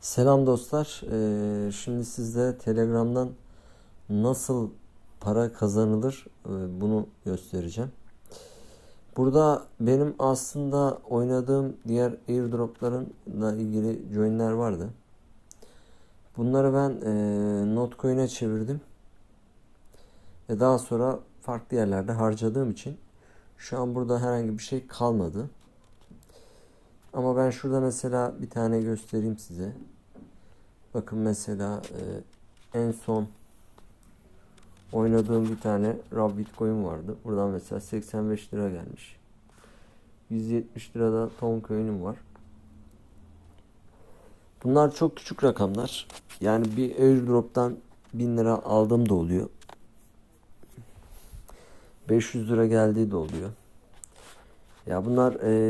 Selam dostlar. Ee, şimdi sizlere Telegram'dan nasıl para kazanılır e, bunu göstereceğim. Burada benim aslında oynadığım diğer airdroplarınla ilgili joinler vardı. Bunları ben e, Notcoin'e çevirdim. Ve daha sonra farklı yerlerde harcadığım için şu an burada herhangi bir şey kalmadı. Ama ben şurada mesela bir tane göstereyim size. Bakın mesela e, en son oynadığım bir tane RAW Bitcoin vardı. Buradan mesela 85 lira gelmiş. 170 lirada Tom Coin'im var. Bunlar çok küçük rakamlar. Yani bir airdrop'tan 1000 lira aldığım da oluyor. 500 lira geldiği de oluyor. Ya bunlar e,